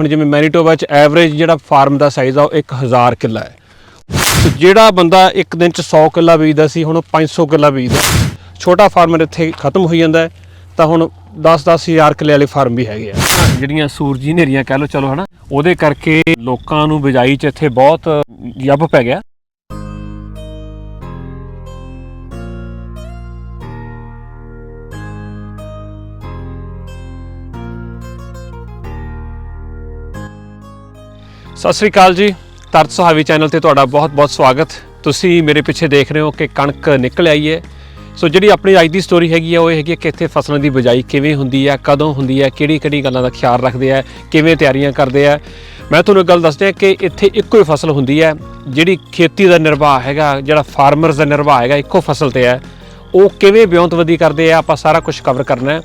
ਹੁਣ ਜਿਵੇਂ ਮੈਨੀਟੋਬਾ ਚ ਐਵਰੇਜ ਜਿਹੜਾ ਫਾਰਮ ਦਾ ਸਾਈਜ਼ ਆ, ਉਹ 1000 ਕਿੱਲਾ ਹੈ। ਜਿਹੜਾ ਬੰਦਾ ਇੱਕ ਦਿਨ ਚ 100 ਕਿੱਲਾ ਬੀਜਦਾ ਸੀ, ਹੁਣ ਉਹ 500 ਕਿੱਲਾ ਬੀਜਦਾ ਛੋਟਾ ਫਾਰਮਰ ਇੱਥੇ ਖਤਮ ਹੋਈ ਜਾਂਦਾ ਤਾਂ ਹੁਣ 10-10 ਹਜ਼ਾਰ ਕਿੱਲੇ ਵਾਲੇ ਫਾਰਮ ਵੀ ਹੈਗੇ ਆ। ਜਿਹੜੀਆਂ ਸੂਰਜੀ ਹਨੇਰੀਆਂ ਕਹਿ ਲਓ, ਚਲੋ ਹਨਾ, ਉਹਦੇ ਕਰਕੇ ਲੋਕਾਂ ਨੂੰ ਬਿਜਾਈ ਚ ਇੱਥੇ ਬਹੁਤ ਯੱਬ ਪੈ ਗਿਆ। ਸਤਿ ਸ੍ਰੀ ਅਕਾਲ ਜੀ। ਤਰਤ ਸੁਹਾਵੀ ਚੈਨਲ ਤੇ ਤੁਹਾਡਾ ਬਹੁਤ-ਬਹੁਤ ਸਵਾਗਤ। ਤੁਸੀਂ ਮੇਰੇ ਪਿੱਛੇ ਦੇਖ ਰਹੇ ਹੋ ਕਿ ਕਣਕ ਨਿਕਲ ਆਈ ਹੈ। ਸੋ ਜਿਹੜੀ ਆਪਣੀ ਅੱਜ ਦੀ ਸਟੋਰੀ ਹੈਗੀ ਆ, ਉਹ ਇਹ ਹੈਗੀ ਹੈ ਕਿ ਇੱਥੇ ਫਸਲਾਂ ਦੀ ਬਿਜਾਈ ਕਿਵੇਂ ਹੁੰਦੀ ਹੈ ਕਦੋਂ ਹੁੰਦੀ ਹੈ ਕਿਹੜੀ-ਕਿਹੜੀ ਗੱਲਾਂ ਦਾ ਖਿਆਲ ਰੱਖਦੇ ਆ, ਕਿਵੇਂ ਤਿਆਰੀਆਂ ਕਰਦੇ ਆ। ਮੈਂ ਤੁਹਾਨੂੰ ਇੱਕ ਗੱਲ ਦੱਸਦਾ ਕਿ ਇੱਥੇ ਇੱਕੋ ਹੀ ਫਸਲ ਹੁੰਦੀ ਹੈ ਜਿਹੜੀ ਖੇਤੀ ਦਾ ਨਿਰਵਾਹ ਹੈਗਾ, ਜਿਹੜਾ ਫਾਰਮਰਸ ਦਾ ਨਿਰਵਾਹ ਹੈਗਾ, ਇੱਕੋ ਫਸਲ ਤੇ ਹੈ ਉਹ ਕਿਵੇਂ ਵਿਉਂਤਵਦੀ ਕਰਦੇ ਆ, ਆਪਾਂ ਸਾਰਾ ਕੁਝ ਕਵਰ ਕਰਨਾ ਹੈ।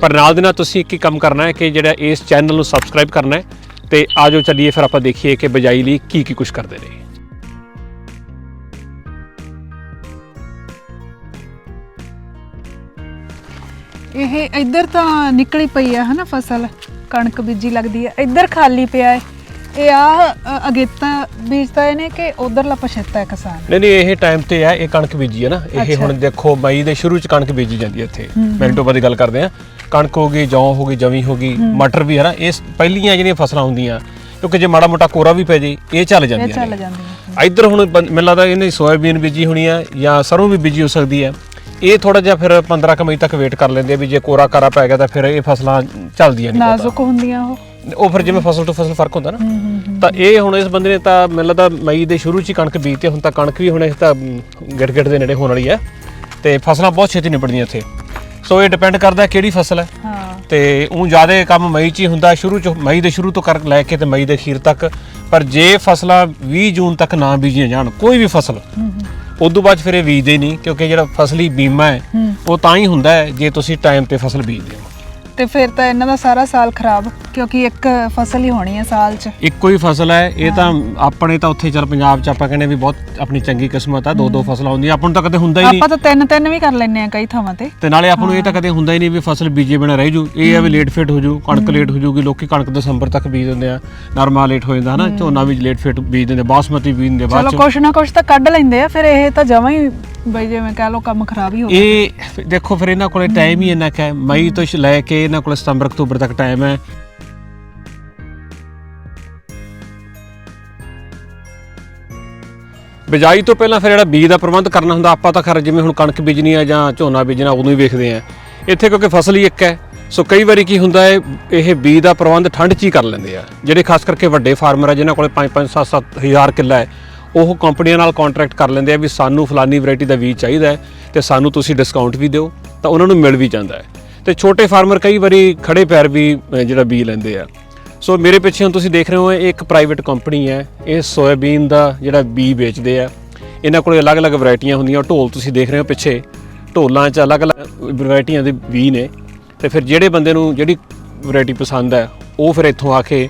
ਪਰ ਨਾਲ ਦੇ ਨਾਲ ਤੁਸੀਂ ਇੱਕ ਹੀ ਕੰਮ ਕਰਨਾ ਹੈ ਕਿ ਜਿਹੜਾ ਇਸ ਚੈਨਲ ਨੂੰ ਸਬਸਕ੍ਰਾਈਬ ਕਰਨਾ ਹੈ। ਤੇ ਆਜੋ ਚੱਲੀਏ ਫਿਰ ਆਪਾਂ ਦੇਖੀਏ ਕਿ ਬਜਾਈ ਲਈ ਕੀ ਕੀ ਕੁਝ ਕਰਦੇ ਨੇ। ਇਹ ਇੱਧਰ ਤਾਂ ਨਿਕਲੀ ਪਈ ਆ ਹਨਾ ਫਸਲ? ਕਣਕ ਬੀਜੀ ਲੱਗਦੀ ਆ। ਇੱਧਰ ਖਾਲੀ ਪਿਆ ਹੈ ਇਹ ਆ ਅਗੇਤਾ ਬੀਜਤਾ ਇਹਨੇ ਕਿ ਉਧਰਲਾ ਪਛਤਾ ਹੈ ਕਿਸਾਨ? ਨਹੀਂ ਨਹੀਂ ਇਹ ਟਾਈਮ ਤੇ ਹੈ ਇਹ ਕਣਕ ਬੀਜੀ ਹੈ ਨਾ। ਇਹ। ਹੁਣ ਦੇਖੋ ਮਈ ਦੇ ਸ਼ੁਰੂ ਚ ਕਣਕ ਬੀਜੀ ਜਾਂਦੀ ਹੈ ਇੱਥੇ ਮੈਂਟੋਬਾ ਦੀ ਗੱਲ ਕਰਦੇ ਆ। ਕਣਕ ਹੋ ਗਈ ਜੌਂ ਹੋ ਗਈ ਜਵੀਂ ਹੋ ਗਈ ਮਟਰ ਵੀ ਹੈ ਨਾ ਇਹ ਪਹਿਲੀਆਂ ਜਿਹੜੀਆਂ ਫਸਲਾਂ ਹੁੰਦੀਆਂ ਕਿਉਂਕਿ ਜੇ ਮਾੜਾ ਮੋਟਾ ਕੋਰਾ ਵੀ ਪੈ ਜੇ ਇਹ ਚੱਲ ਇਹ ਜਾਂਦੀਆਂ ਚੱਲ ਨੇ। ਜਾਂਦੀ ਇੱਧਰ ਹੁਣ ਬੰ- ਮੈਨੂੰ ਲੱਗਦਾ ਇਹਨੇ ਸੋਇਆਬੀਨ ਬੀਜੀ ਹੋਣੀ ਆ ਜਾਂ ਸਰੋਂ ਵੀ ਬੀਜੀ ਹੋ ਸਕਦੀ ਹੈ ਇਹ ਥੋੜਾ ਜਿਹਾ ਫਿਰ 15 ਕੁ ਮਈ ਤੱਕ ਵੇਟ ਕਰ ਲੈਂਦੇ ਆ ਵੀ ਜੇ ਕੋਰਾ ਕਾਰਾ ਪੈ ਗਿਆ ਤਾਂ ਫਿਰ ਇਹ ਫਸਲਾਂ ਚੱਲਦੀਆਂ ਨਹੀਂ ਨਾਜ਼ੁਕ ਹੁੰਦੀਆਂ ਉਹ। ਉਹ ਫਿਰ ਜਿਵੇਂ ਫਸਲ ਤੋਂ ਫਸਲ ਫ਼ਰਕ ਹੁੰਦਾ ਨਾ। ਹੂੰ, ਹੂੰ, ਹੂੰ। ਤਾਂ ਇਹ ਹੁਣ ਇਸ ਬੰਦੇ ਨੇ ਤਾਂ ਮੈਨੂੰ ਲੱਗਦਾ ਮਈ ਦੇ ਸ਼ੁਰੂ ਚ ਹੀ ਕਣਕ ਬੀਜਤੀ ਹੁਣ ਤਾਂ ਕਣਕ ਵੀ ਹੁਣ ਇਹ ਤਾਂ ਗਿੜ ਗਿੜ ਦੇ ਨੇੜੇ ਹੋਣ ਵਾਲੀ ਹੈ ਤੇ ਫਸਲਾਂ ਬਹੁਤ ਛੇਤੀ ਨਿਬੜਦੀਆਂ ਇੱਥੇ। ਸੋ ਇਹ ਡਿਪੈਂਡ ਕਰਦਾ ਕਿਹੜੀ ਫਸਲ ਹੈ। ਹਾਂ। ਤੇ ਉਹ ਜ਼ਿਆਦਾ ਕੰਮ ਮਈ ਚ ਹੀ ਹੁੰਦਾ ਸ਼ੁਰੂ ਚ ਮਈ ਦੇ ਸ਼ੁਰੂ ਤੋਂ ਕਰ ਲੈ ਕੇ ਤੇ ਮਈ ਦੇ ਅਖੀਰ ਤੱਕ। ਪਰ ਜੇ ਫਸਲਾਂ 20 ਜੂਨ ਤੱਕ ਨਾ ਬੀਜੀਆਂ ਜਾਣ ਕੋਈ ਵੀ ਫਸਲ ਹੂੰ, ਉਦੋਂ ਬਾਅਦ ਫਿਰ ਇਹ ਬੀਜਦੇ ਨਹੀਂ ਕਿਉਂਕਿ ਜਿਹੜਾ ਫਸਲੀ ਬੀਮਾ ਹੂੰ। ਉਹ ਤਾਂ ਹੀ ਹੁੰਦਾ ਹੈ ਜੇ ਤੁਸੀਂ ਟਾਈਮ ਤੇ ਫਸਲ ਬੀਜਦੇ ਹੋ। ਤੇ ਫਿਰ ਤਾਂ ਇਹਨਾਂ ਦਾ ਸਾਰਾ ਸਾਲ ਖਰਾਬ ਕਿਉਂਕਿ ਇੱਕ ਫਸਲ ਹੀ ਹੋਣੀ ਹੈ ਸਾਲ 'ਚ। ਇੱਕੋ ਹੀ ਫਸਲ ਹੈ ਇਹ ਤਾਂ ਆਪਣੇ ਤਾਂ ਉੱਥੇ ਚਲ ਪੰਜਾਬ ਚ ਆਪਾਂ ਕਹਿੰਦੇ ਵੀ ਬਹੁਤ ਆਪਣੀ ਚੰਗੀ ਕਿਸਮਤ ਆ ਦੋ ਦੋ ਫਸਲਾਂ ਹੁੰਦੀਆਂ ਆਪਾਂ ਨੂੰ ਤਾਂ ਕਦੇ ਹੁੰਦਾ ਹੀ ਨਹੀਂ। ਆਪਾਂ ਤਾਂ ਤਿੰਨ ਤਿੰਨ ਵੀ ਕਰ ਲੈਨੇ ਆ ਕਈ ਥਾਵਾਂ ਤੇ। ਤੇ ਨਾਲੇ ਆਪਾਂ ਨੂੰ ਇਹ ਤਾਂ ਕਦੇ ਹੁੰਦਾ ਹੀ ਨਹੀਂ ਵੀ ਫਸਲ ਬੀਜੇ ਬਿਨਾ ਰਹਿ ਜੂ। ਇਹ ਆ ਵੀ ਲੇਟ ਫਿਟ ਹੋ ਜੂ ਕਣਕ ਲੇਟ ਹੋ ਜੂਗੀ ਲੋਕੀ ਕਣਕ ਦਸੰਬਰ ਤੱਕ ਬੀਜ ਦਿੰਦੇ ਆ ਨਰਮਾ ਲੇਟ ਹੋ ਜਾਂਦਾ ਹਨਾ ਝੋਨਾ ਵੀ ਲੇਟ ਫਿਟ ਬੀਜ ਦਿੰਦੇ ਬਾਸਮਤੀ ਬੀਜ ਦਿੰਦੇ ਬਾਅਦ ਚਲੋ ਕੁਛ ਨਾ ਕੁਛ ਤਾਂ ਕੱਢ ਲੈਂਦੇ ਆ ਫਿਰ ਇਹ ਤਾਂ ਜਮਾਂ ਹੀ ਬਈ ਜਿਵੇਂ ਕਹਿ ਲਓ ਕੰਮ ਖਰਾਬ ਹੀ ਹੋ ਗਿਆ ਇਹ ਫਿਰ ਦੇਖੋ ਫਿਰ ਇਹਨਾਂ ਕੋਲੇ ਟਾਈਮ ਹੀ ਇੰਨਾ ਕੁ ਹੈ। ਮਈ ਤੋਂ ਸ਼- ਲੈ ਕੇ ਇਹਨਾਂ ਕੋਲੇ ਸਤੰਬਰ ਅਕਤੂਬਰ ਤੱਕ ਟਾਈਮ ਹੈ। ਬਿਜਾਈ ਤੋਂ ਪਹਿਲਾਂ ਫਿਰ ਜਿਹੜਾ ਬੀਜ ਦਾ ਪ੍ਰਬੰਧ ਕਰਨਾ ਹੁੰਦਾ ਆਪਾਂ ਤਾਂ ਖਰ ਜਿਵੇਂ ਹੁਣ ਕਣਕ ਬੀਜਣੀ ਆ ਜਾਂ ਝੋਨਾ ਬੀਜਣਾ ਉਦੋਂ ਹੀ ਵੇਖਦੇ ਆ ਇੱਥੇ ਕਿਉਂਕਿ ਫਸਲ ਹੀ ਇੱਕ ਹੈ। ਸੋ ਕਈ ਵਾਰੀ ਕੀ ਹੁੰਦਾ ਹੈ ਇਹ ਬੀਜ ਦਾ ਪ੍ਰਬੰਧ ਠੰਡ 'ਚ ਹੀ ਕਰ ਲੈਂਦੇ ਆ। ਜਿਹੜੇ ਖਾਸ ਕਰਕੇ ਵੱਡੇ ਫਾਰਮਰ ਆ ਜਿਨ੍ਹਾਂ ਕੋਲੇ 5-5 7-7 ਹਜ਼ਾਰ ਕਿੱਲਾ ਹੈ ਉਹ ਕੰਪਨੀਆਂ ਨਾਲ ਕੰਟਰੈਕਟ ਕਰ ਲੈਂਦੇ ਆ ਵੀ ਸਾਨੂੰ ਫਲਾਨੀ ਵੈਰਾਈਟੀ ਦਾ ਬੀਜ ਚਾਹੀਦਾ ਹੈ ਤੇ ਸਾਨੂੰ ਤੁਸੀਂ ਡਿਸਕਾਊਂਟ ਵੀ ਦਿਓ, ਤਾਂ ਉਹਨਾਂ ਨੂੰ ਮਿਲ ਵੀ ਜਾਂਦਾ ਹੈ। ਤੇ ਛੋਟੇ ਫਾਰਮਰ ਕਈ ਵਾਰੀ ਖੜੇ ਪੈਰ ਵੀ ਜਿਹੜਾ ਬੀਜ ਲੈਂਦੇ ਆ। ਸੋ ਮੇਰੇ ਪਿੱਛੇ ਹੁਣ ਤੁਸੀਂ ਦੇਖ ਰਹੇ ਹੋ, ਇਹ ਇੱਕ ਪ੍ਰਾਈਵੇਟ ਕੰਪਨੀ ਹੈ। ਇਹ ਸੋਇਆਬੀਨ ਦਾ ਜਿਹੜਾ ਬੀ ਵੇਚਦੇ ਆ। ਇਹਨਾਂ ਕੋਲੇ ਅਲੱਗ-ਅਲੱਗ ਵੈਰਾਈਟੀਆਂ ਹੁੰਦੀਆਂ। ਢੋਲ ਤੁਸੀਂ ਦੇਖ ਰਹੇ ਹੋ ਪਿੱਛੇ। ਢੋਲਾਂ 'ਚ ਅਲੱਗ-ਅਲੱਗ ਵੈਰਾਈਟੀਆਂ ਦੇ ਬੀ ਨੇ। ਤੇ ਫਿਰ ਜਿਹੜੇ ਬੰਦੇ ਨੂੰ ਜਿਹੜੀ ਵੈਰਾਈਟੀ ਪਸੰਦ ਹੈ, ਉਹ ਫਿਰ ਇੱਥੋਂ ਆ ਕੇ,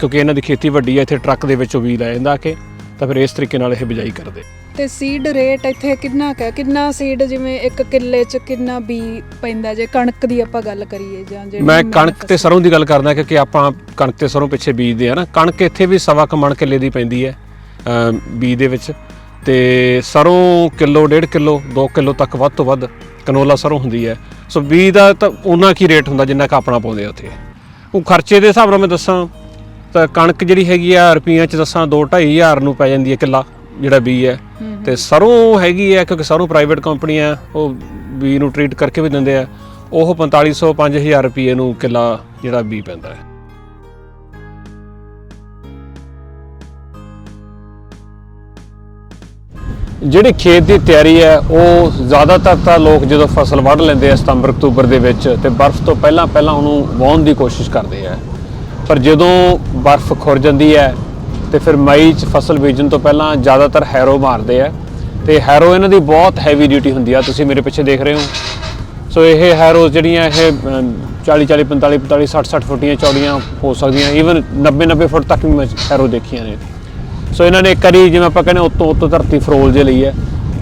ਕਿਉਂਕਿ ਇਹਨਾਂ ਦੀ ਖੇਤੀ ਵੱਡੀ ਹੈ, ਇੱਥੇ ਟਰੱਕ ਦੇ ਵਿੱਚੋਂ ਬੀ ਲੈ ਜਾਂਦਾ ਆ ਕੇ। ਤਾਂ ਫਿਰ ਇਸ ਤਰੀਕੇ ਨਾਲ ਇਹ ਬਿਜਾਈ ਕਰਦੇ। ਤੇ ਸੀਡ ਰੇਟ ਇੱਥੇ ਕਿੰਨਾ ਕੁ ਹੈ? ਕਿੰਨਾ ਸੀਡ ਜਿਵੇਂ ਇੱਕ ਕਿੱਲੇ 'ਚ ਕਿੰਨਾ ਬੀ ਪੈਂਦਾ ਜੇ? ਕਣਕ ਦੀ ਆਪਾਂ ਗੱਲ ਕਰੀਏ ਜਾਂ ਜਿਹੜੀ ਮੈਂ ਕਣਕ ਤੇ ਸਰੋਂ ਦੀ ਗੱਲ ਕਰਦਾ ਕਿਉਂਕਿ ਆਪਾਂ ਕਣਕ ਤੇ ਸਰੋਂ ਪਿੱਛੇ ਬੀਜਦੇ ਆ ਨਾ। ਕਣਕ ਇੱਥੇ ਵੀ ਸਵਾ ਕੁ ਮਣ ਕਿੱਲੇ ਦੀ ਪੈਂਦੀ ਹੈ ਬੀਜ ਦੇ ਵਿੱਚ। ਤੇ ਸਰੋਂ ਕਿਲੋ ਡੇਢ ਕਿਲੋ 2 ਕਿਲੋ ਤੱਕ ਵੱਧ ਤੋਂ ਵੱਧ ਕਨੋਲਾ ਸਰੋਂ ਹੁੰਦੀ ਹੈ। ਸੋ ਬੀਜ ਦਾ ਤਾਂ ਉਹਨਾਂ ਕੀ ਰੇਟ ਹੁੰਦਾ ਜਿੰਨਾ ਕ ਆਪਣਾ ਪਾਉਂਦੇ ਆ ਉੱਥੇ। ਉਹ ਖਰਚੇ ਦੇ ਹਿਸਾਬ ਨਾਲ ਮੈਂ ਦੱਸਾਂ ਤਾਂ ਕਣਕ ਜਿਹੜੀ ਹੈਗੀ ਆ ਰੁਪਈਆਂ ਚ ਦੱਸਾਂ 2 ਹਜ਼ਾਰ ਨੂੰ ਪੈ ਜਾਂਦੀ ਹੈ ਕਿੱਲਾ ਜਿਹੜਾ ਬੀਜ ਹੈ। ਤੇ ਸਰੋਂ ਹੈਗੀ ਹੈ ਕਿਉਂਕਿ ਸਰੋਂ ਪ੍ਰਾਈਵੇਟ ਕੰਪਨੀ ਆ ਉਹ ਬੀ ਨੂੰ ਟ੍ਰੀਟ ਕਰਕੇ ਵੀ ਦਿੰਦੇ ਆ। ਉਹ 4500 5000 ਰੁਪਏ ਨੂੰ ਕਿੱਲਾ ਜਿਹੜਾ ਬੀ ਪੈਂਦਾ ਹੈ। ਜਿਹੜੀ ਖੇਤ ਦੀ ਤਿਆਰੀ ਹੈ ਉਹ ਜ਼ਿਆਦਾਤਰ ਤਾਂ ਲੋਕ ਜਦੋਂ ਫਸਲ ਵੱਢ ਲੈਂਦੇ ਆ ਸਤੰਬਰ ਅਕਤੂਬਰ ਦੇ ਵਿੱਚ ਤੇ ਬਰਫ਼ ਤੋਂ ਪਹਿਲਾਂ ਪਹਿਲਾਂ ਉਹਨੂੰ ਵਾਹੁਣ ਦੀ ਕੋਸ਼ਿਸ਼ ਕਰਦੇ ਆ। ਪਰ ਜਦੋਂ ਬਰਫ਼ ਖੁਰ ਜਾਂਦੀ ਹੈ ਤੇ ਫਿਰ ਮਈ 'ਚ ਫਸਲ ਬੀਜਣ ਤੋਂ ਪਹਿਲਾਂ ਜ਼ਿਆਦਾਤਰ ਹੈਰੋ ਮਾਰਦੇ ਆ ਤੇ ਹੈਰੋ ਇਹਨਾਂ ਦੀ ਬਹੁਤ ਹੈਵੀ ਡਿਊਟੀ ਹੁੰਦੀ ਆ, ਤੁਸੀਂ ਮੇਰੇ ਪਿੱਛੇ ਦੇਖ ਰਹੇ ਹੋ। ਸੋ ਇਹ ਹੈਰੋਜ਼ ਜਿਹੜੀਆਂ ਇਹ 40 40 45 45 60 60 ਫੁੱਟੀਆਂ ਚੌੜੀਆਂ ਹੋ ਸਕਦੀਆਂ ਈਵਨ 90 90 ਫੁੱਟ ਤੱਕ ਵੀ ਮੈਂ ਹੈਰੋ ਦੇਖੀਆਂ ਨੇ। ਸੋ ਇਹਨਾਂ ਨੇ ਕਰੀ ਜਿਵੇਂ ਆਪਾਂ ਕਹਿੰਦੇ ਉੱਤੋਂ ਉੱਤੋਂ ਧਰਤੀ ਫਰੋਲ ਜੇ ਲਈ ਹੈ,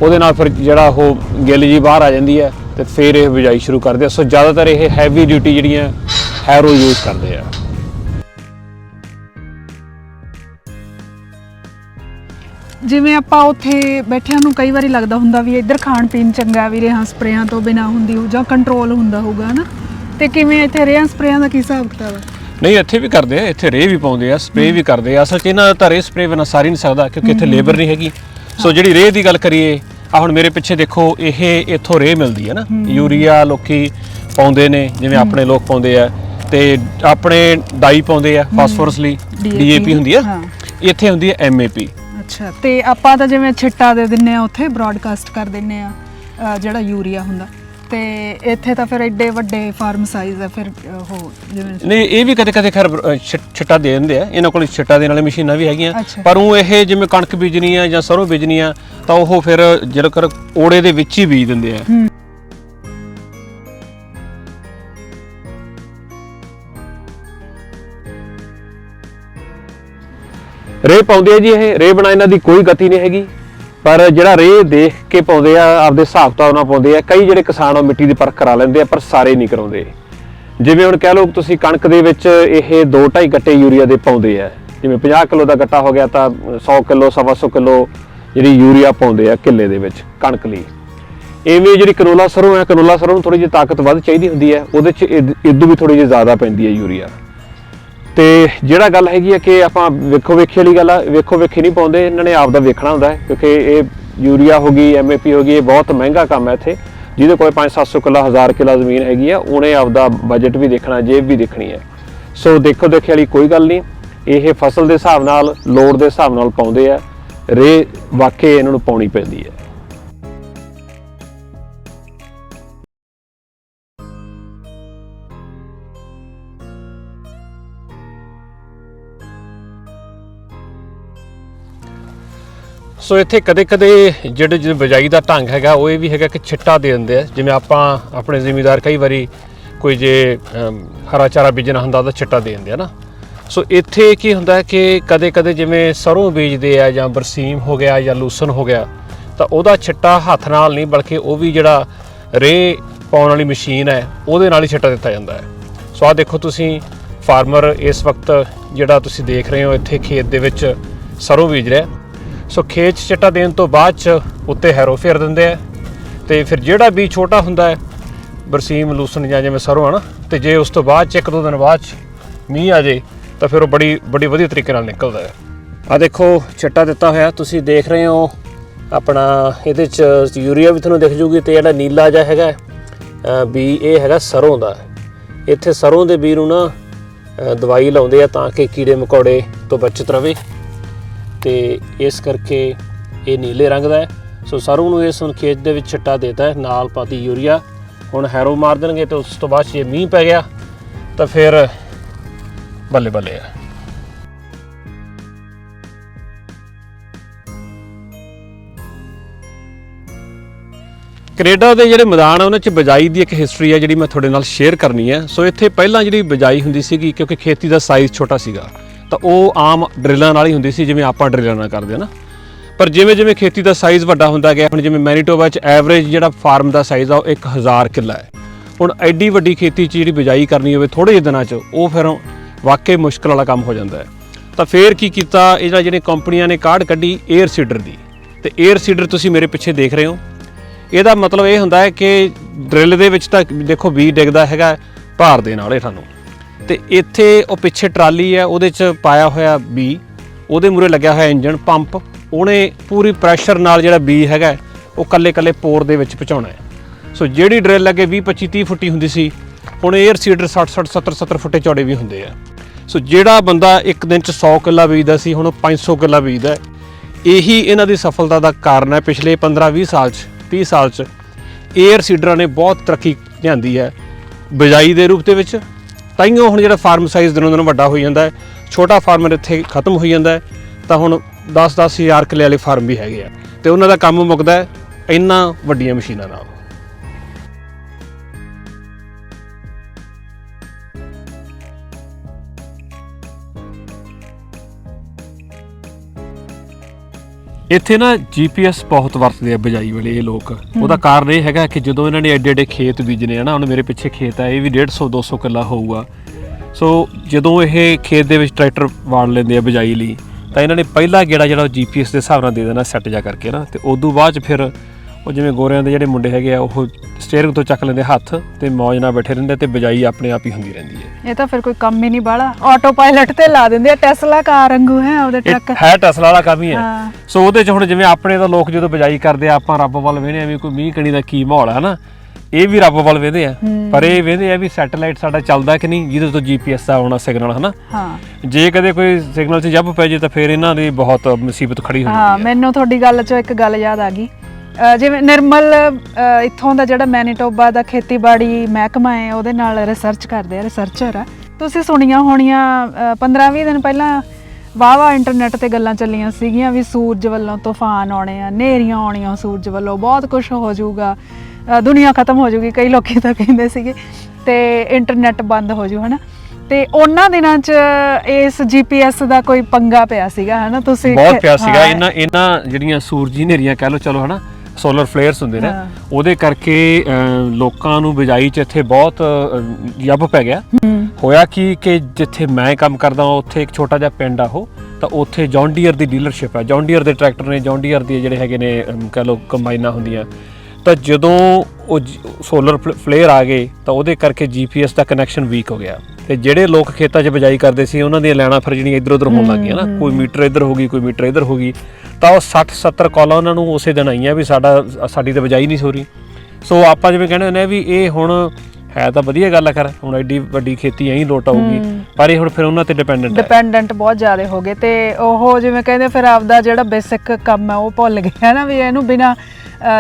ਉਹਦੇ ਨਾਲ ਫਿਰ ਜਿਹੜਾ ਉਹ ਗਿੱਲ ਜੀ ਬਾਹਰ ਆ ਜਾਂਦੀ ਹੈ ਤੇ ਫਿਰ ਇਹ ਬਿਜਾਈ ਸ਼ੁਰੂ ਕਰਦੇ ਆ। ਸੋ ਜ਼ਿਆਦਾਤਰ ਇਹ ਹੈਵੀ ਡਿਊਟੀ ਜਿਹੜੀਆਂ ਹੈਰੋ ਯੂਜ਼ ਕਰਦੇ ਆ। ਜਿਵੇਂ ਆਪਾਂ ਉੱਥੇ ਬੈਠਿਆਂ ਨੂੰ ਕਈ ਵਾਰੀ ਲੱਗਦਾ ਹੁੰਦਾ ਵੀ ਇੱਧਰ ਖਾਣ ਪੀਣ ਚੰਗਾ ਵੀ ਰੇਹਾਂ ਸਪਰੇਆਂ ਤੋਂ ਬਿਨਾ ਹੁੰਦੀ ਹੋ ਜਾਂ ਕੰਟਰੋਲ ਹੁੰਦਾ ਹੋਊਗਾ ਹਨਾ? ਤੇ ਕਿਵੇਂ ਇੱਥੇ ਰੇਹਾਂ ਸਪਰੇਆਂ ਦਾ ਕੀ ਹਿਸਾਬ ਕਿਤਾਬ ਹੈ ਨਹੀਂ ਇੱਥੇ ਵੀ ਕਰਦੇ ਆ ਇੱਥੇ ਰੇ ਵੀ ਪਾਉਂਦੇ ਆ ਸਪਰੇ ਵੀ ਕਰਦੇ ਆ। ਅਸਲ 'ਚ ਇਹਨਾਂ ਦਾ ਤਾਂ ਰੇ ਸਪਰੇ ਬਿਨਾਂ ਸਾਰੀ ਨਹੀਂ ਸਕਦਾ ਕਿਉਂਕਿ ਇੱਥੇ ਲੇਬਰ ਨਹੀਂ ਹੈਗੀ। ਸੋ ਜਿਹੜੀ ਰੇ ਦੀ ਗੱਲ ਕਰੀਏ ਆ ਹੁਣ ਮੇਰੇ ਪਿੱਛੇ ਦੇਖੋ ਇਹ ਇੱਥੋਂ ਰੇ ਮਿਲਦੀ ਹੈ ਨਾ। ਯੂਰੀਆ ਲੋਕੀ ਪਾਉਂਦੇ ਨੇ ਜਿਵੇਂ ਆਪਣੇ ਲੋਕ ਪਾਉਂਦੇ ਆ। ਤੇ ਆਪਣੇ ਡਾਈ ਪਾਉਂਦੇ ਆ ਫਾਸਫੋਰਸ ਲਈ ਡੀਏਪੀ ਹੁੰਦੀ ਆ। ਇੱਥੇ ਹੁੰਦੀ ਹੈ ਐਮਏਪੀ ਅੱਛਾ ਤੇ ਆਪਾਂ ਤਾਂ ਜਿਵੇਂ ਛਿੱਟਾ ਦੇ ਦਿੰਨੇ ਆ ਉੱਥੇ ਬ੍ਰਾਡਕਾਸਟ ਕਰ ਦਿੰਨੇ ਆ ਅ, ਜਿਹੜਾ ਯੂਰੀਆ ਹੁੰਦਾ। ਤੇ ਇੱਥੇ ਤਾਂ ਫਿਰ ਐਡੇ ਵੱਡੇ ਫਾਰਮ ਸਾਈਜ਼ ਆ ਫਿਰ ਉਹ ਜਿਵੇਂ ਨਹੀਂ ਇਹ ਵੀ ਕਦੇ ਕਦੇ ਖੈਰ ਅ, ਛਿ- ਛਿੱਟਾ ਦੇ ਦਿੰਦੇ ਆ। ਇਹਨਾਂ ਕੋਲ ਛਿੱਟਾ ਦੇਣ ਵਾਲੀ ਮਸ਼ੀਨਾਂ ਵੀ ਹੈਗੀਆਂ। ਅੱਛਾ। ਪਰ ਉਹ ਇਹ ਜਿਵੇਂ ਕਣਕ ਬੀਜਣੀ ਆ ਜਾਂ ਸਰੋਂ ਬੀਜਣੀ ਆ ਤਾਂ ਉਹ ਫਿਰ ਜਿਹੜਾ ਕਰ ਓੜੇ ਦੇ ਵਿੱਚ ਹੀ ਬੀਜ ਦਿੰਦੇ ਆ। ਹੂੰ। ਰੇ ਪਾਉਂਦੇ ਆ ਜੀ ਇਹ, ਰੇ ਬਣਾ ਇਹਨਾਂ ਦੀ ਕੋਈ ਗਤੀ ਨਹੀਂ ਹੈਗੀ। ਪਰ ਜਿਹੜਾ ਰੇ ਦੇਖ ਕੇ ਪਾਉਂਦੇ ਆ, ਆਪਦੇ ਹਿਸਾਬ ਤੋਂ ਨਾਲ ਪਾਉਂਦੇ ਆ, ਕਈ ਜਿਹੜੇ ਕਿਸਾਨ ਉਹ ਮਿੱਟੀ ਦੀ ਪਰਖ ਕਰਾ ਲੈਂਦੇ ਆ, ਪਰ ਸਾਰੇ ਨਹੀਂ ਕਰਾਉਂਦੇ। ਜਿਵੇਂ ਹੁਣ ਕਹਿ ਲਓ ਤੁਸੀਂ ਕਣਕ ਦੇ ਵਿੱਚ ਇਹ 2.5 ਗੱਟੇ ਯੂਰੀਆ ਦੇ ਪਾਉਂਦੇ ਆ। ਜਿਵੇਂ 50 ਕਿਲੋ ਦਾ ਗੱਟਾ ਹੋ ਗਿਆ ਤਾਂ 100 ਕਿਲੋ 150 ਕਿਲੋ ਜਿਹੜੀ ਯੂਰੀਆ ਪਾਉਂਦੇ ਆ ਕਿੱਲੇ ਦੇ ਵਿੱਚ ਕਣਕ ਲਈ। ਐਵੇਂ ਜਿਹੜੀ ਕਨੋਲਾ ਸਰੋਂ ਹੈ ਕਨੋਲਾ ਸਰੋਂ ਨੂੰ ਥੋੜੀ ਜਿਹੀ ਤਾਕਤ ਵੱਧ ਚਾਹੀਦੀ ਹੁੰਦੀ ਹੈ, ਉਹਦੇ ਚ ਇਦ- ਇਦੋਂ ਵੀ ਥੋੜੀ ਜਿਹੀ ਜ਼ਿਆਦਾ ਪੈਂਦੀ ਹੈ ਯੂਰੀਆ। ਤੇ ਜਿਹੜਾ ਗੱਲ ਹੈਗੀ ਹੈ ਕਿ ਆਪਾਂ ਵੇਖੋ ਵੇਖੀ ਵਾਲੀ ਗੱਲ ਆ, ਵੇਖੋ ਵੇਖੀ ਨਹੀਂ ਪਾਉਂਦੇ, ਇਹਨਾਂ ਨੇ ਆਪ ਦਾ ਵੇਖਣਾ ਹੁੰਦਾ ਹੈ, ਕਿਉਂਕਿ ਇਹ ਯੂਰੀਆ ਹੋ ਗਈ ਐਮਏਪੀ ਹੋ ਗਈ, ਇਹ ਬਹੁਤ ਮਹਿੰਗਾ ਕੰਮ ਹੈ ਇੱਥੇ, ਜਿਹਦੇ ਕੋਲ 5-700 ਕਿੱਲਾ 1000 ਕਿੱਲਾ ਜ਼ਮੀਨ ਹੈਗੀ ਆ, ਉਹਨੇ ਆਪ ਦਾ ਬਜਟ ਵੀ ਦੇਖਣਾ, ਜੇਬ ਵੀ ਦੇਖਣੀ ਹੈ। ਸੋ ਦੇਖੋ ਦੇਖੇ ਵਾਲੀ ਕੋਈ ਗੱਲ ਨਹੀਂ, ਇਹ ਫਸਲ ਦੇ ਹਿਸਾਬ ਨਾਲ, ਲੋੜ ਦੇ ਹਿਸਾਬ ਨਾਲ ਪਾਉਂਦੇ ਆ, ਰੇ ਵਾਕਈ ਇਹਨਾਂ ਨੂੰ ਪਾਉਣੀ ਪੈਂਦੀ ਹੈ। ਸੋ ਇੱਥੇ ਕਦੇ-ਕਦੇ ਜਿਹੜੇ ਜਿਹੜੇ ਬਜਾਈ ਦਾ ਢੰਗ ਹੈਗਾ, ਉਹ ਇਹ ਵੀ ਹੈਗਾ ਕਿ ਛਿੱਟਾ ਦੇ ਦਿੰਦੇ ਆ। ਜਿਵੇਂ ਆਪਾਂ ਆਪਣੇ ਜ਼ਿਮੀਦਾਰ ਕਈ ਵਾਰੀ ਕੋਈ ਜੇ ਹਰਾ ਚਾਰਾ ਬੀਜਣਾ ਹੁੰਦਾ ਤਾਂ ਛਿੱਟਾ ਦੇ ਦਿੰਦੇ ਆ ਨਾ। ਸੋ ਇੱਥੇ ਕੀ ਹੁੰਦਾ ਹੈ ਕਿ ਕਦੇ-ਕਦੇ ਜਿਵੇਂ ਸਰੋਂ ਬੀਜਦੇ ਆ ਜਾਂ ਬਰਸੀਮ ਹੋ ਗਿਆ ਜਾਂ ਲੂਸਨ ਹੋ ਗਿਆ, ਤਾਂ ਉਹਦਾ ਛਿੱਟਾ ਹੱਥ ਨਾਲ ਨਹੀਂ, ਬਲਕਿ ਉਹ ਵੀ ਜਿਹੜਾ ਰੇ ਪਾਉਣ ਵਾਲੀ ਮਸ਼ੀਨ ਹੈ, ਉਹਦੇ ਨਾਲ ਹੀ ਛਿੱਟਾ ਦਿੱਤਾ ਜਾਂਦਾ ਹੈ। ਸੋ ਆ ਦੇਖੋ ਤੁਸੀਂ, ਫਾਰਮਰ ਇਸ ਵਕਤ ਜਿਹੜਾ ਤੁਸੀਂ ਦੇਖ ਰਹੇ ਹੋ, ਇੱਥੇ ਖੇਤ ਦੇ ਵਿੱਚ ਸਰੋਂ ਬੀਜ ਰਿਹਾ ਸੋ ਖੇਤ 'ਚ ਛਿੱਟਾ ਦੇਣ ਤੋਂ ਬਾਅਦ ਚ ਉੱਤੇ ਹੈਰੋ ਫੇਰ ਦਿੰਦੇ ਆ। ਤੇ ਫਿਰ ਜਿਹੜਾ ਬੀਜ ਛੋਟਾ ਹੁੰਦਾ ਹੈ, ਬਰਸੀਮ ਲੂਸਨ ਜਾਂ ਜਿਵੇਂ ਸਰੋਂ ਹਨਾ, ਤੇ ਜੇ ਉਸ ਤੋਂ ਬਾਅਦ ਚ ਇੱਕ ਦੋ ਦਿਨ ਬਾਅਦ ਚ ਮੀਂਹ ਆ ਜੇ, ਤਾਂ ਫਿਰ ਉਹ ਬੜੀ ਬੜੀ ਵਧੀਆ ਤਰੀਕੇ ਨਾਲ ਨਿਕਲਦਾ ਹੈ। ਆ ਦੇਖੋ ਛਿੱਟਾ ਦਿੱਤਾ ਹੋਇਆ, ਤੁਸੀਂ ਦੇਖ ਰਹੇ ਹੋ, ਆਪਣਾ ਇਹਦੇ ਚ ਯੂਰੀਆ ਵੀ ਤੁਹਾਨੂੰ ਦਿਖ ਜੂਗੀ ਤੇ ਜਿਹੜਾ ਨੀਲਾ ਜਿਹਾ ਹੈਗਾ ਬੀ ਇਹ ਹੈਗਾ ਸਰੋਂ ਦਾ। ਇੱਥੇ ਸਰੋਂ ਦੇ ਬੀ ਨੂੰ ਨਾ ਦਵਾਈ ਲਾਉਂਦੇ ਆ ਤਾਂ ਕਿ ਕੀੜੇ ਮਕੌੜੇ ਤੋਂ ਬਚਤ ਰਵੇ। ਤੇ ਇਸ ਕਰਕੇ ਇਹ ਨੀਲੇ ਰੰਗ ਦਾ ਹੈ। ਸੋ ਸਰੋਂ ਨੂੰ ਇਸ ਹੁਣ ਖੇਤ ਦੇ ਵਿੱਚ ਛਿੱਟਾ ਦੇਤਾ ਹੈ, ਨਾਲ ਪਾਤੀ ਯੂਰੀਆ। ਹੁਣ ਹੈਰੋ ਮਾਰ ਦੇਣਗੇ ਤੇ ਉਸ ਤੋਂ ਬਾਅਦ ਜੇ ਮੀਂਹ ਪੈ ਗਿਆ, ਤਾਂ ਫਿਰ ਬੱਲੇ ਬੱਲੇ ਆ। ਕੈਨੇਡਾ ਦੇ ਜਿਹੜੇ ਮੈਦਾਨ ਆ, ਉਹਨਾਂ 'ਚ ਬਜਾਈ ਦੀ ਇੱਕ ਹਿਸਟਰੀ ਹੈ ਜਿਹੜੀ ਮੈਂ ਤੁਹਾਡੇ ਨਾਲ ਸ਼ੇਅਰ ਕਰਨੀ ਹੈ ਸੋ ਇੱਥੇ ਪਹਿਲਾਂ ਜਿਹੜੀ ਬਜਾਈ ਹੁੰਦੀ ਸੀਗੀ, ਕਿਉਂਕਿ ਖੇਤੀ ਦਾ ਸਾਈਜ਼ ਛੋਟਾ ਸੀਗਾ। ਤਾਂ ਉਹ ਆਮ ਡਰਿਲਾਂ ਨਾਲ ਹੀ ਹੁੰਦੀ ਸੀ, ਜਿਵੇਂ ਆਪਾਂ ਡਰਿਲਾਂ ਨਾਲ ਕਰਦੇ ਹਾਂ ਨਾ। ਪਰ ਜਿਵੇਂ ਜਿਵੇਂ ਖੇਤੀ ਦਾ ਸਾਈਜ਼ ਵੱਡਾ ਹੁੰਦਾ ਗਿਆ, ਹੁਣ ਜਿਵੇਂ ਮੈਨੀਟੋਬਾ 'ਚ ਐਵਰੇਜ ਜਿਹੜਾ ਫਾਰਮ ਦਾ ਸਾਈਜ਼ ਆ, ਉਹ 1000 ਕਿੱਲਾ ਹੈ। ਹੁਣ ਐਡੀ ਵੱਡੀ ਖੇਤੀ 'ਚ ਜਿਹੜੀ ਬਿਜਾਈ ਕਰਨੀ ਹੋਵੇ ਥੋੜੇ ਜਿਹੇ ਦਿਨਾਂ 'ਚ, ਉਹ ਫਿਰ ਵਾਕਈ ਮੁਸ਼ਕਲ ਵਾਲਾ ਕੰਮ ਹੋ ਜਾਂਦਾ ਹੈ। ਤਾਂ ਫੇਰ ਕੀ ਕੀਤਾ ਇਹਦਾ ਜਿਹੜਾ ਜਿਹੜੇ ਕੰਪਨੀਆਂ ਨੇ ਕਾਢ ਕੱਢੀ 에ਅਰ ਸੀਡਰ ਦੀ। ਤੇ 에ਅਰ ਸੀਡਰ ਤੁਸੀਂ ਮੇਰੇ ਪਿੱਛੇ ਦੇਖ ਰਹੇ ਹੋ। ਇਹਦਾ ਮਤਲਬ ਇਹ ਹੁੰਦਾ ਹੈ ਕਿ ਡਰਿਲ ਦੇ ਵਿੱਚ ਤਾਂ ਦੇਖੋ ਬੀਜ ਡਿੱਗਦਾ ਹੈਗਾ, ਭਾਰ ਦੇ ਨਾਲ ਇਹ ਨੂੰ ਤੇ ਇੱਥੇ ਉਹ ਪਿੱਛੇ ਟਰਾਲੀ ਹੈ, ਉਹਦੇ 'ਚ ਪਾਇਆ ਹੋਇਆ ਬੀ ਉਹਦੇ ਮੂਰੇ ਲੱਗਿਆ ਹੋਇਆ ਇੰਜਨ ਪੰਪ, ਉਹਨੇ ਪੂਰੀ ਪ੍ਰੈਸ਼ਰ ਨਾਲ ਜਿਹੜਾ ਬੀ ਹੈਗਾ, ਉਹ ਕੱਲੇ ਕੱਲੇ ਪੋਰ ਦੇ ਵਿੱਚ ਪਹੁੰਚਾਉਣਾ ਹੈ। ਸੋ ਜਿਹੜੀ ਡਰਿਲ ਲੱਗੇ 20 25 30 ਫੁੱਟੀ ਹੁੰਦੀ ਸੀ, ਹੁਣ 에ਅਰ ਸੀਡਰ 60 60 70 70 ਫੁੱਟੇ ਚੌੜੇ ਵੀ ਹੁੰਦੇ ਆ। ਸੋ ਜਿਹੜਾ ਬੰਦਾ ਇੱਕ ਦਿਨ 'ਚ 100 ਕਿੱਲਾ ਬੀਜਦਾ ਸੀ, ਹੁਣ ਉਹ 500 ਕਿੱਲਾ ਬੀਜਦਾ ਇਹੀ ਇਹਨਾਂ ਦੀ ਸਫਲਤਾ ਦਾ ਕਾਰਨ ਹੈ, ਪਿਛਲੇ 15-20 ਸਾਲ 'ਚ 30 ਸਾਲ 'ਚ 에ਅਰ ਸੀਡਰਾਂ ਨੇ ਬਹੁਤ ਤਰੱਕੀ ਲਿਆਂਦੀ ਹੈ, ਬਿਜਾਈ ਦੇ ਰੂਪ ਦੇ ਵਿੱਚ ਤਾਈਓ ਹੁਣ ਜਿਹੜਾ ਫਾਰਮ ਸਾਈਜ਼ ਦਿਨੋਂ ਦਿਨ ਵੱਡਾ ਹੋਈ ਜਾਂਦਾ ਹੈ, ਛੋਟਾ ਫਾਰਮਰ ਇੱਥੇ ਖਤਮ ਹੋਈ ਜਾਂਦਾ ਹੈ, ਤਾਂ ਹੁਣ 10-10 ਹਜ਼ਾਰ ਕਿੱਲੇ ਵਾਲੇ ਫਾਰਮ ਵੀ ਹੈਗੇ ਆ। ਤੇ ਉਹਨਾਂ ਦਾ ਕੰਮ ਮੁੱਕਦਾ ਹੈ, ਇੰਨਾ ਵੱਡੀਆਂ ਮਸ਼ੀਨਾਂ ਨਾਲ। ਇੱਥੇ ਨਾ ਜੀਪੀਐਸ ਬਹੁਤ ਵਰਤਦੇ ਆ ਬਜਾਈ ਵੇਲੇ ਇਹ ਲੋਕ। ਉਹਦਾ ਕਾਰਨ ਇਹ ਹੈਗਾ ਕਿ ਜਦੋਂ ਇਹਨਾਂ ਨੇ ਐਡੇ ਐਡੇ ਖੇਤ ਬੀਜਨੇ ਆ ਨਾ ਹੁਣ ਮੇਰੇ ਪਿੱਛੇ ਖੇਤ ਆ ਇਹ ਵੀ 150 200 ਕਿੱਲਾ ਹੋਊਗਾ। ਸੋ ਜਦੋਂ ਇਹ ਖੇਤ ਦੇ ਵਿੱਚ ਟਰੈਕਟਰ ਵਾੜ ਲੈਂਦੇ ਆ ਬਜਾਈ ਲਈ ਤਾਂ ਇਹਨਾਂ ਨੇ ਪਹਿਲਾ ਗੇੜਾ ਜਿਹੜਾ ਉਹ ਜੀਪੀਐਸ ਦੇ ਹਿਸਾਬ ਨਾਲ ਦੇ ਦੇਣਾ ਸੈੱਟ ਜਾ ਕਰਕੇ ਨਾ ਤੇ ਉਦੋਂ ਬਾਅਦ ਚ ਫਿਰ ਉਹ ਜਿਵੇਂ ਗੋਰਿਆਂ ਦੇ ਜਿਹੜੇ ਮੁੰਡੇ ਹੈਗੇ ਆ ਉਹ ਸਟੀਅਰਿੰਗ ਤੋਂ ਚੱਕ ਲੈਂਦੇ ਹੱਥ ਤੇ ਮੌਜ ਨਾਲ ਬੈਠੇ ਰਹਿੰਦੇ ਤੇ ਬਜਾਈ ਆਪਣੇ ਆਪ ਹੀ ਹੁੰਦੀ ਰਹਿੰਦੀ ਹੈ। ਇਹ ਤਾਂ ਫਿਰ ਕੋਈ ਕੰਮ ਹੀ ਨਹੀਂ ਬਾਲਾ ਆਟੋ ਪਾਇਲਟ ਤੇ ਲਾ ਦਿੰਦੇ ਆ ਟੈਸਲਾ ਕਾਰ ਵਾਂਗੂ ਹੈ ਉਹਦੇ ਟਰੱਕ ਹੈ ਟੈਸਲਾ ਵਾਲਾ ਕੰਮ ਹੀ ਹੈ। ਸੋ ਉਹਦੇ ਚ ਹੁਣ ਜਿਵੇਂ ਆਪਣੇ ਤਾਂ ਲੋਕ ਜਦੋਂ ਬਜਾਈ ਕਰਦੇ ਆ ਆਪਾਂ ਰੱਬ ਵੱਲ ਵੇਹਨੇ ਆ ਵੀ ਕੋਈ ਮੀਂਹ ਕਣੀ ਦਾ ਕੀ ਮਾਹੌਲ ਹੈ ਨਾ ਇਹ ਵੀ ਰੱਬ ਵੱਲ ਵੇਹਦੇ ਆ। ਪਰ ਇਹ ਵੇਹਦੇ ਆ ਵੀ ਸੈਟੇਲਾਈਟ ਸਾਡਾ ਚੱਲਦਾ ਕਿ ਨਹੀਂ ਜਿਹਦੇ ਤੋਂ ਜੀਪੀਐਸ ਦਾ ਆਉਣਾ ਸਿਗਨਲ ਹਨਾ? ਹਾਂ। ਜੇ ਕਦੇ ਕੋਈ ਸਿਗਨਲ 'ਚ ਜੱਬ ਪੈ ਜੇ ਤਾਂ ਫਿਰ ਇਹਨਾਂ ਦੀ ਬਹੁਤ ਮੁਸੀਬਤ ਖੜੀ ਹੋ ਹਾਂ ਹੈ। ਮੈਨੂੰ ਤੁਹਾਡੀ ਗੱਲ ਚੋਂ ਇੱਕ ਗੱਲ ਯਾਦ ਆ ਗਈ। ਜਿਵੇਂ ਨਿਰਮਲ ਇੱਥੋਂ ਦਾ ਜਿਹੜਾ ਮੈਨੀਟੋਬਾ ਦਾ ਖੇਤੀਬਾੜੀ ਮਹਿਕਮਾ ਹੈ ਉਹਦੇ ਨਾਲ ਰਿਸਰਚ ਕਰਦੇ ਆ ਰਿਸਰਚਰ ਆ। ਤੁਸੀਂ ਸੁਣੀਆਂ ਹੋਣੀਆਂ 15-20 ਦਿਨ ਪਹਿਲਾਂ ਵਾਵਾ ਇੰਟਰਨੈਟ ਤੇ ਗੱਲਾਂ ਚੱਲੀਆਂ ਸੀਗੀਆਂ ਵੀ ਸੂਰਜ ਵੱਲੋਂ ਤੂਫਾਨ ਆਉਣੇ ਆ ਨੇਰੀਆਂ ਆਉਣੀਆਂ ਸੂਰਜ ਵੱਲੋਂ ਬਹੁਤ ਕੁਝ ਹੋ ਜਾਊਗਾ। ਦੁਨੀਆ ਖਤਮ ਹੋ ਜਾਊਗੀ ਕਈ ਲੋਕੀ ਤਾਂ ਕਹਿੰਦੇ ਸੀਗੇ ਤੇ ਇੰਟਰਨੈਟ ਬੰਦ ਹੋ ਜਾਊ ਹਨਾ। ਤੇ ਉਹਨਾਂ ਦਿਨਾਂ 'ਚ ਇਸ ਜੀਪੀਐਸ ਦਾ ਕੋਈ ਪੰਗਾ ਪਿਆ ਸੀਗਾ ਹਨਾ ਤੁਸੀਂ ਬਹੁਤ ਪਿਆ ਸੀਗਾ। ਇਹਨਾਂ ਇਹਨਾਂ ਜਿਹੜੀਆਂ ਸੂਰਜੀ ਨੇਰੀਆਂ ਕਹਿ ਲਓ ਚਲੋ ਹਨਾ ਸੋਲਰ ਫਲੇਅਰਸ ਹੁੰਦੇ ਨੇ। ਉਹਦੇ ਕਰਕੇ ਲੋਕਾਂ ਨੂੰ ਬਿਜਾਈ 'ਚ ਇੱਥੇ ਬਹੁਤ ਯੱਬ ਪੈ ਗਿਆ। ਹੋਇਆ ਕੀ ਕਿ ਜਿੱਥੇ ਮੈਂ ਕੰਮ ਕਰਦਾ ਹਾਂ ਉੱਥੇ ਇੱਕ ਛੋਟਾ ਜਿਹਾ ਪਿੰਡ ਆ ਉਹ ਤਾਂ ਉੱਥੇ ਜੌਨ ਡੀਅਰ ਦੀ ਡੀਲਰਸ਼ਿਪ ਹੈ ਜੌਨ ਡੀਅਰ ਦੇ ਟਰੈਕਟਰ ਨੇ ਜੌਨ ਡੀਅਰ ਦੇ ਜਿਹੜੇ ਹੈਗੇ ਨੇ ਕਹਿ ਲਓ ਕੰਬਾਈਨਾਂ ਹੁੰਦੀਆਂ। ਤਾਂ ਜਦੋਂ ਉਹ ਸੋਲਰ ਫਲੇਅਰ ਆ ਗਏ ਤਾਂ ਉਹਦੇ ਕਰਕੇ ਜੀਪੀਐਸ ਦਾ ਕਨੈਕਸ਼ਨ ਵੀਕ ਹੋ ਗਿਆ। ਤੇ ਜਿਹੜੇ ਲੋਕ ਖੇਤਾਂ 'ਚ ਬਿਜਾਈ ਕਰਦੇ ਸੀ ਉਹਨਾਂ ਦੀਆਂ ਲੈਣਾ ਫਿਰ ਜਿਹੜੀਆਂ ਇੱਧਰ ਉੱਧਰ ਹੋਣ ਲੱਗ ਗਈਆਂ ਨਾ ਕੋਈ ਮੀਟਰ ਇੱਧਰ ਹੋ ਗਈ ਕੋਈ ਮੀਟਰ ਇੱਧਰ ਹੋ ਗਈ ਤਾਂ ਉਹ 60 70 ਕਾਲਾਂ ਉਹਨਾਂ ਨੂੰ ਉਸੇ ਦਿਨ ਆਈਆਂ ਵੀ ਸਾਡਾ ਸਾਡੀ ਤਾਂ ਬਿਜਾਈ ਨਹੀਂ ਹੋ ਰਹੀ। ਸੋ ਆਪਾਂ ਜਿਵੇਂ ਕਹਿੰਦੇ ਹੁੰਦੇ ਆ ਵੀ ਇਹ ਹੁਣ ਹੈ ਤਾਂ ਵਧੀਆ ਗੱਲ ਆ ਕਰ ਹੁਣ ਐਡੀ ਵੱਡੀ ਖੇਤੀ ਐਂ ਲੋਟ ਆਊਗੀ ਪਰ ਇਹ ਹੁਣ ਫਿਰ ਉਹਨਾਂ ਤੇ ਡਿਪੈਂਡੈਂਟ ਹੈ ਡਿਪੈਂਡੈਂਟ ਬਹੁਤ ਜ਼ਿਆਦਾ ਹੋ ਗਏ ਤੇ ਉਹ ਜਿਵੇਂ ਕਹਿੰਦੇ ਫਿਰ ਆਪਦਾ ਜਿਹੜਾ ਬੇਸਿਕ ਕੰਮ ਹੈ ਉਹ ਭੁੱਲ ਗਏ ਹੈ ਨਾ ਵੀ ਇਹਨੂੰ ਬਿਨਾ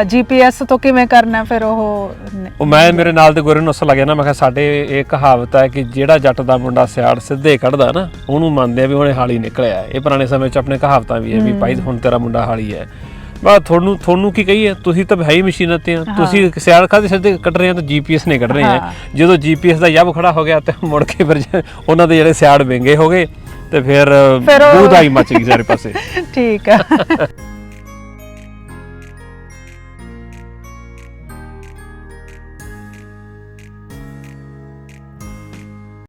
ਜੀਪੀਐਸ ਤੋਂ ਕਿਵੇਂ ਕਰਨਾ ਫਿਰ ਉਹ ਉਹ ਮੈਂ ਮੇਰੇ ਨਾਲ ਦੇ ਗੋਰੇ ਨੂੰ ਅਸਲ ਲੱਗਿਆ ਨਾ ਮੈਂ ਕਿਹਾ ਸਾਡੇ ਇਹ ਕਹਾਵਤ ਹੈ ਕਿ ਜਿਹੜਾ ਜੱਟ ਦਾ ਮੁੰਡਾ ਸਿਆੜ ਸਿੱਧੇ ਕੱਢਦਾ ਨਾ ਉਹਨੂੰ ਮੰਨਦੇ ਆ ਵੀ ਉਹਨੇ ਹਾਲੀ ਨਿਕਲਿਆ ਇਹ ਪੁਰਾਣੇ ਸਮੇਂ 'ਚ ਆਪਣੇ ਕਹਾਵਤਾਂ ਵੀ ਹੈ ਵੀ ਭਾਈ ਹੁਣ ਤੇਰਾ ਮੁੰਡਾ ਹਾਲੀ ਹੈ। ਬਾ ਤੁਹਾਨੂੰ ਤੁਹਾਨੂੰ ਕੀ ਕਹੀਏ? ਤੁਸੀਂ ਤਾਂ ਹੈ ਹੀ ਮਸ਼ੀਨਾਂ ਤੇ ਆ। ਤੁਸੀਂ ਸਿਆੜ ਖਾਦੇ ਸਿੱਧੇ ਕੱਢ ਰਹੇ ਆ ਤਾਂ ਜੀਪੀਐਸ ਨੇ ਕੱਢ ਰਹੇ ਆ। ਜਦੋਂ ਜੀਪੀਐਸ ਦਾ ਯੱਬ ਖੜਾ ਹੋ ਗਿਆ ਤੇ ਮੁੜ ਕੇ ਫਿਰ ਉਹਨਾਂ ਦੇ ਜਿਹੜੇ ਸਿਆੜ ਵਿੰਗੇ ਹੋ ਗਏ ਤੇ ਫਿਰ ਬੂਦਾਈ ਮਚ ਗਈ ਸਾਰੇ ਪਾਸੇ। ਠੀਕ ਆ।